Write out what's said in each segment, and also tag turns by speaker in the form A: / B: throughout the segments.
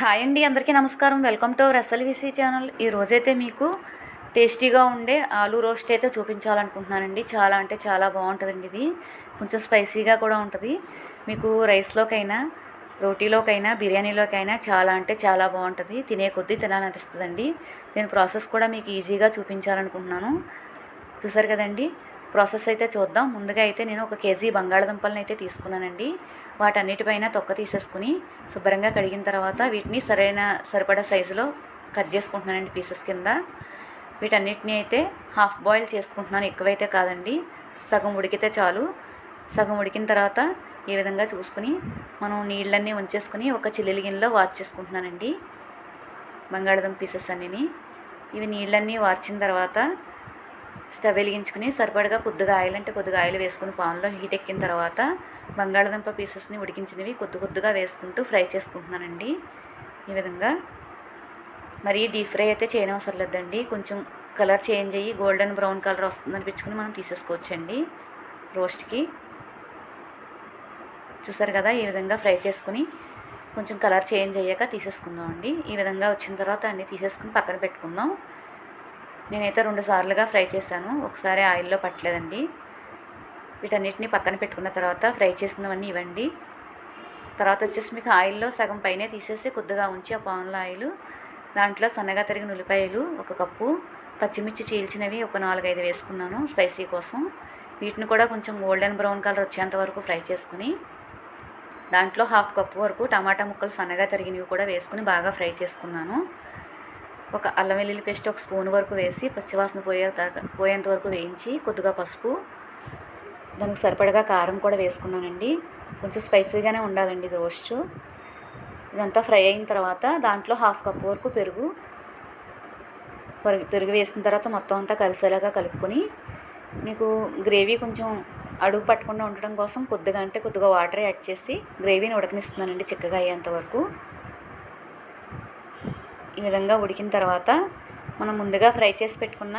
A: Hi అండి అందరికీ నమస్కారం. Welcome to our SLVC channel. ఈ రోజైతే మీకు టేస్టీగా ఉండే ఆలూ రోస్ట్ అయితే చూపించాలనుకుంటున్నానండి. చాలా అంటే చాలా బాగుంటుందండి ఇది. కొంచెం స్పైసీగా కూడా ఉంటుంది. మీకు రైస్లోకైనా రోటీలోకైనా బిర్యానీలోకైనా చాలా అంటే చాలా బాగుంటుంది. తినే కొద్దీ తినాలనిపిస్తుందండి. నేను ప్రాసెస్ కూడా మీకు ఈజీగా చూపించాలనుకుంటున్నాను. చూసారు కదండి? ప్రాసెస్ అయితే చూద్దాం. ముందుగా అయితే నేను ఒక కేజీ బంగాళదుంపలను అయితే తీసుకున్నానండి. వాటన్నిటిపైన తొక్క తీసేసుకుని శుభ్రంగా కడిగిన తర్వాత వీటిని సరైన సరిపడా సైజులో కట్ చేసుకుంటున్నానండి పీసెస్ కింద. వీటన్నిటిని అయితే హాఫ్ బాయిల్ చేసుకుంటున్నాను. ఎక్కువైతే కాదండి. సగం ఉడికితే చాలు. సగం ఉడికిన తర్వాత ఈ విధంగా చూసుకుని మనం నీళ్ళన్నీ ఉంచేసుకుని ఒక చిల్లిలి గిన్నెలో వాచ్ చేసుకుంటున్నానండి. బంగాళదుంప పీసెస్ అన్నిని. ఇవి నీళ్ళన్నీ వార్చిన తర్వాత స్టవ్ వెలిగించుకుని సరిపడగా కొద్దిగా ఆయిల్ అంటే కొద్దిగా ఆయిల్ వేసుకుని పాన్లో హీట్ ఎక్కిన తర్వాత బంగాళదుంప పీసెస్ని ఉడికించినవి కొద్ది కొద్దిగా వేసుకుంటూ ఫ్రై చేసుకుంటున్నానండి. ఈ విధంగా మరీ డీప్ ఫ్రై అయితే చేయనవసరం లేదండి. కొంచెం కలర్ చేంజ్ అయ్యి గోల్డెన్ బ్రౌన్ కలర్ వస్తుంది అనిపించుకుని మనం తీసేసుకోవచ్చండి రోస్ట్కి. చూసారు కదా ఈ విధంగా ఫ్రై చేసుకుని కొంచెం కలర్ చేంజ్ అయ్యాక తీసేసుకుందాం అండి ఈ విధంగా వచ్చిన తర్వాత అన్నీ తీసేసుకుని పక్కన పెట్టుకుందాం. నేనైతే రెండు సార్లుగా ఫ్రై చేశాను. ఒకసారి ఆయిల్లో పట్టలేదండి. వీటన్నిటిని పక్కన పెట్టుకున్న తర్వాత ఫ్రై చేసినవన్నీ ఇవ్వండి. తర్వాత వచ్చేసి మీకు ఆయిల్లో సగం పైనే తీసేసి కొద్దిగా ఉంచి ఆ పాన్లో ఆయిల్ దాంట్లో సన్నగా తరిగిన ఉల్లిపాయలు ఒక కప్పు పచ్చిమిర్చి చీల్చినవి ఒక నాలుగైదు వేసుకున్నాను స్పైసీ కోసం. వీటిని కూడా కొంచెం గోల్డెన్ బ్రౌన్ కలర్ వచ్చేంత వరకు ఫ్రై చేసుకుని దాంట్లో హాఫ్ కప్ వరకు టమాటా ముక్కలు సన్నగా తరిగినవి కూడా వేసుకుని బాగా ఫ్రై చేసుకున్నాను. ఒక అల్లం వెల్లుల్లి పేస్ట్ ఒక స్పూన్ వరకు వేసి పచ్చివాసన పోయే పోయేంత వరకు వేయించి కొద్దిగా పసుపు దానికి సరిపడగా కారం కూడా వేసుకున్నానండి. కొంచెం స్పైసీగానే ఉండాలండి ఇది రోస్ట్. ఇదంతా ఫ్రై అయిన తర్వాత దాంట్లో హాఫ్ కప్ వరకు పెరుగు పెరుగు పెరుగు వేసిన తర్వాత మొత్తం అంతా కలిసేలాగా కలుపుకొని మీకు గ్రేవీ కొంచెం అడుగు పట్టకుండా ఉండడం కోసం కొద్దిగా అంటే కొద్దిగా వాటర్ యాడ్ చేసి గ్రేవీని ఉడకనిస్తున్నానండి చిక్కగా అయ్యేంత వరకు. ఈ విధంగా ఉడికిన తర్వాత మనం ముందుగా ఫ్రై చేసి పెట్టుకున్న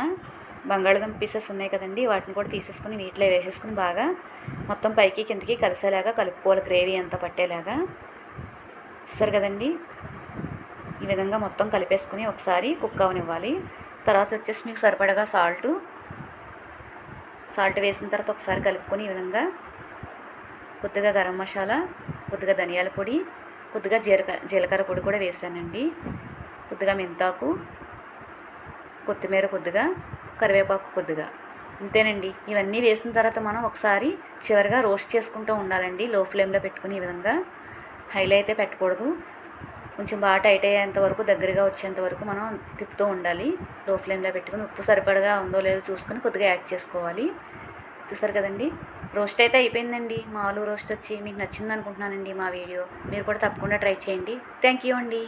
A: బంగాళదుంప పీసెస్ ఉన్నాయి కదండి వాటిని కూడా తీసేసుకుని వీటిలో వేసేసుకుని బాగా మొత్తం పైకి కిందకి కలిసేలాగా కలుపుకోవాలి గ్రేవీ అంతా పట్టేలాగా. చూసారు కదండి? ఈ విధంగా మొత్తం కలిపేసుకుని ఒకసారి కుక్ అవనివ్వాలి. తర్వాత వచ్చేసి మీకు సరిపడగా సాల్టు సాల్ట్ వేసిన తర్వాత ఒకసారి కలుపుకొని ఈ విధంగా కొద్దిగా గరం మసాలా కొద్దిగా ధనియాల పొడి కొద్దిగా జీలకర్ర జీలకర్ర పొడి కూడా వేసానండి. కొద్దిగా మెంతాకు కొత్తిమీర కొద్దిగా కరివేపాకు కొద్దిగా. అంతేనండి ఇవన్నీ వేసిన తర్వాత మనం ఒకసారి చివరిగా రోస్ట్ చేసుకుంటూ ఉండాలండి. లో ఫ్లేమ్లో పెట్టుకుని ఈ విధంగా హైలో అయితే పెట్టకూడదు. కొంచెం బాగా టైట్ అయ్యేంత వరకు దగ్గరగా వచ్చేంత వరకు మనం తిప్పుతూ ఉండాలి. లో ఫ్లేమ్లో పెట్టుకుని ఉప్పు సరిపడగా ఉందో లేదో చూసుకొని కొద్దిగా యాడ్ చేసుకోవాలి. చూసారు కదండి? రోస్ట్ అయితే అయిపోయిందండి. మా ఆలు రోస్ట్ వచ్చి మీకు నచ్చింది అనుకుంటున్నానండి మా వీడియో. మీరు కూడా తప్పకుండా ట్రై చేయండి. థ్యాంక్ యూ అండి.